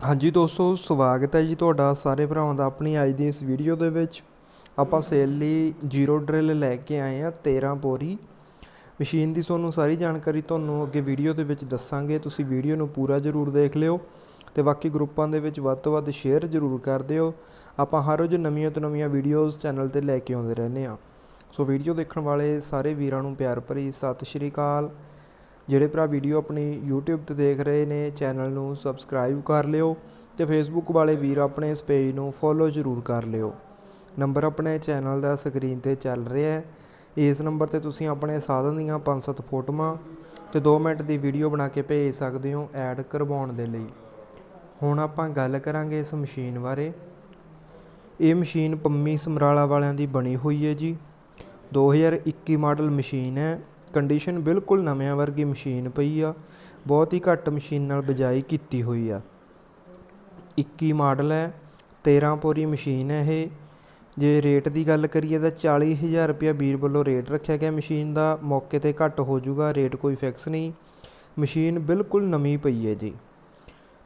ਹਾਂਜੀ ਦੋਸਤੋ, ਸਵਾਗਤ ਹੈ ਜੀ ਤੁਹਾਡਾ ਸਾਰੇ ਭਰਾਵਾਂ ਦਾ ਆਪਣੀ ਅੱਜ ਦੀ ਇਸ ਵੀਡੀਓ ਦੇ ਵਿੱਚ। ਆਪਾਂ ਸੇਲ ਲਈ ਜ਼ੀਰੋ ਡਰਿਲ ਲੈ ਕੇ ਆਏ ਆ 13 ਬੋਰੀ। ਮਸ਼ੀਨ ਦੀ ਤੁਹਾਨੂੰ ਸਾਰੀ ਜਾਣਕਾਰੀ ਤੁਹਾਨੂੰ ਅੱਗੇ ਵੀਡੀਓ ਦੇ ਵਿੱਚ ਦੱਸਾਂਗੇ। ਤੁਸੀਂ ਵੀਡੀਓ ਨੂੰ ਪੂਰਾ ਜ਼ਰੂਰ ਦੇਖ ਲਿਓ ਤੇ ਬਾਕੀ ਗਰੁੱਪਾਂ ਦੇ ਵਿੱਚ ਵੱਧ ਤੋਂ ਵੱਧ ਸ਼ੇਅਰ ਜ਼ਰੂਰ ਕਰ ਦਿਓ। ਆਪਾਂ ਹਰ ਰੋਜ਼ ਨਵੀਆਂ ਤੋਂ ਨਵੀਆਂ ਵੀਡੀਓਜ਼ ਚੈਨਲ ਤੇ ਲੈ ਕੇ ਆਉਂਦੇ ਰਹਿੰਦੇ ਆ ਸੋ ਵੀਡੀਓ ਦੇਖਣ ਵਾਲੇ ਸਾਰੇ ਵੀਰਾਂ ਨੂੰ ਪਿਆਰ ਭਰੀ ਸਤਿ ਸ਼੍ਰੀ ਅਕਾਲ। ਜਿਹੜੇ ਭਰਾ ਵੀਡੀਓ ਆਪਣੀ YouTube ਤੇ ਦੇਖ ਰਹੇ ਨੇ, ਚੈਨਲ ਨੂੰ ਸਬਸਕ੍ਰਾਈਬ ਕਰ ਲਿਓ ਤੇ Facebook ਵਾਲੇ ਵੀਰ ਆਪਣੇ ਇਸ ਪੇਜ ਨੂੰ ਫੋਲੋ ਜ਼ਰੂਰ ਕਰ ਲਿਓ। ਨੰਬਰ ਆਪਣੇ ਚੈਨਲ ਦਾ ਸਕਰੀਨ ਤੇ ਚੱਲ ਰਿਹਾ ਹੈ। ਇਸ ਨੰਬਰ ਤੇ ਤੁਸੀਂ ਆਪਣੇ ਸਾਧਨ ਦੀਆਂ 5-7 ਫੋਟੋਆਂ ਤੇ 2 ਮਿੰਟ ਦੀ ਵੀਡੀਓ ਬਣਾ ਕੇ ਭੇਜ ਸਕਦੇ ਹੋ ਐਡ ਕਰਵਾਉਣ ਦੇ ਲਈ। ਹੁਣ ਆਪਾਂ ਗੱਲ ਕਰਾਂਗੇ ਇਸ ਮਸ਼ੀਨ ਬਾਰੇ। ਇਹ ਮਸ਼ੀਨ ਪੰਮੀ ਸਮਰਾਲਾ ਵਾਲਿਆਂ ਦੀ ਬਣੀ ਹੋਈ ਹੈ ਜੀ। 2021 ਮਾਡਲ ਮਸ਼ੀਨ ਹੈ। ਕੰਡੀਸ਼ਨ ਬਿਲਕੁਲ ਨਵਿਆਂ ਵਰਗੀ ਮਸ਼ੀਨ ਪਈ ਆ। ਬਹੁਤ ਹੀ ਘੱਟ ਮਸ਼ੀਨ ਨਾਲ ਬਜਾਈ ਕੀਤੀ ਹੋਈ ਆ। 21 ਮਾਡਲ ਹੈ 13 ਪੋਰੀ ਮਸ਼ੀਨ ਹੈ ਇਹ। ਜੇ ਰੇਟ ਦੀ ਗੱਲ ਕਰੀਏ ਤਾਂ 40000 ਰੁਪਇਆ ਵੀਰ ਵੱਲੋਂ ਰੇਟ ਰੱਖਿਆ ਗਿਆ ਮਸ਼ੀਨ ਦਾ। ਮੌਕੇ ਤੇ ਘੱਟ ਹੋ ਜਾਊਗਾ, ਰੇਟ ਕੋਈ ਫਿਕਸ ਨਹੀਂ। ਮਸ਼ੀਨ ਬਿਲਕੁਲ ਨਵੀਂ ਪਈ ਹੈ ਜੀ।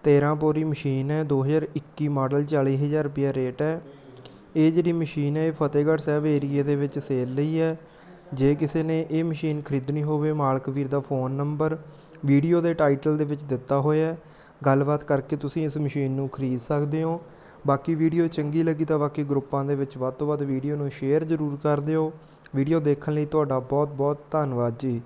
13 ਪੋਰੀ ਮਸ਼ੀਨ ਹੈ 2021 ਮਾਡਲ 40000 ਰੁਪਇਆ ਰੇਟ ਹੈ। ਇਹ ਜਿਹੜੀ ਮਸ਼ੀਨ ਹੈ, ਇਹ ਫਤਿਹਗੜ੍ਹ ਸਾਹਿਬ ਏਰੀਏ ਦੇ ਵਿੱਚ ਸੇਲ ਲਈ ਹੈ। ਜੇ ਕਿਸੇ ਨੇ ਇਹ ਮਸ਼ੀਨ ਖਰੀਦਣੀ ਹੋਵੇ, ਮਾਲਕ ਵੀਰ ਦਾ ਫੋਨ ਨੰਬਰ, ਵੀਡੀਓ ਦੇ ਟਾਈਟਲ ਦੇ ਵਿੱਚ ਦਿੱਤਾ ਹੋਇਆ ਹੈ। ਗੱਲਬਾਤ ਕਰਕੇ ਤੁਸੀਂ ਇਸ ਮਸ਼ੀਨ ਨੂੰ ਖਰੀਦ ਸਕਦੇ ਹੋ। ਬਾਕੀ ਵੀਡੀਓ ਚੰਗੀ ਲੱਗੀ ਤਾਂ ਬਾਕੀ ਗਰੁੱਪਾਂ ਦੇ ਵਿੱਚ ਵੱਧ ਤੋਂ ਵੱਧ ਵੀਡੀਓ ਨੂੰ ਸ਼ੇਅਰ ਜ਼ਰੂਰ ਕਰ ਦਿਓ। ਵੀਡੀਓ ਦੇਖਣ ਲਈ ਤੁਹਾਡਾ ਬਹੁਤ ਬਹੁਤ ਧੰਨਵਾਦ ਜੀ।